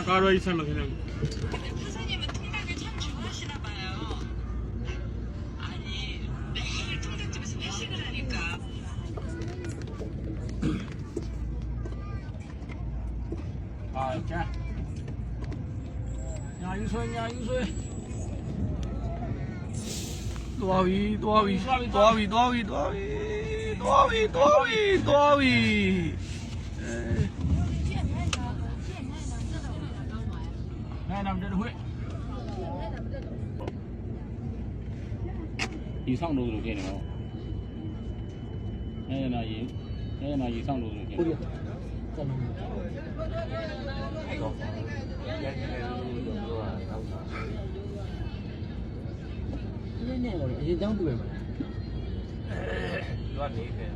사과로 있으면 그냥. 근데 부사님은 통닭을 참 좋아하시나 봐요. 아니 매일 통닭집에서 회식을 하니까. 아 이렇게 야 인수했냐 인수해. 노아위 도아위 도아위 도아위 도아위 도아위 도아위 노아위. này làm được huệ gì xong đồ rồi kia này không đây là gì đây là gì xong đồ rồi kia Ini ni orang, ini jangan tu memang. Luar ni kan.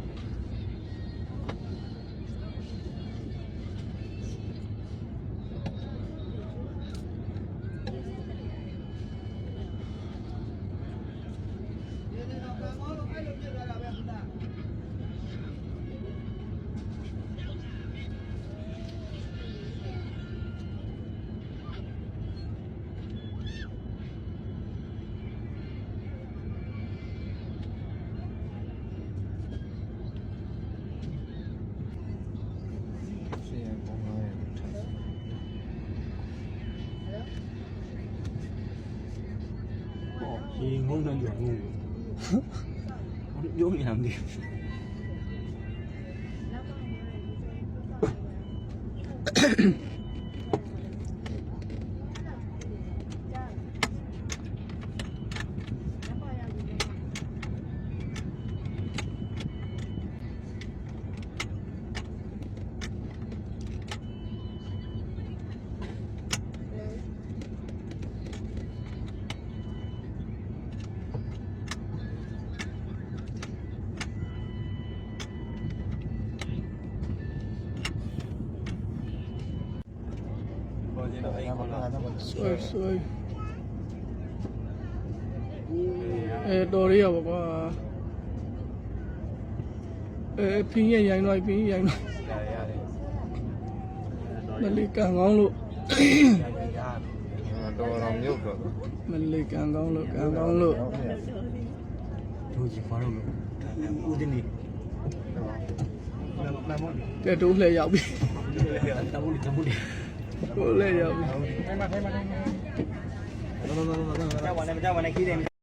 ဒီငုံနဲ့လူငုံဘာလို့ပြောနေရမလဲအဲ့ ဆွဲဆွဲအဲတော်ရရပါကွာအဲဖင်းရရိုင်းလိုက်ဖင်းရိုင်းလိုက်မလေးကန်ကောင်းလို့တော်တော်မြုပ်တော့မလေးကန်ကောင်းလို့ကန်ကောင်းလို့ဒိုကြီးဖားတော့ဦးတင်နေကဲတိုးလှည့်ရောက်ပြီတမူလီတမူလီ တိုးလှည့်ရောက်ပြီနော်နော်နော်နော်ကြောက်ပါနဲ့ကြောက်ပါနဲ့ခီးတယ်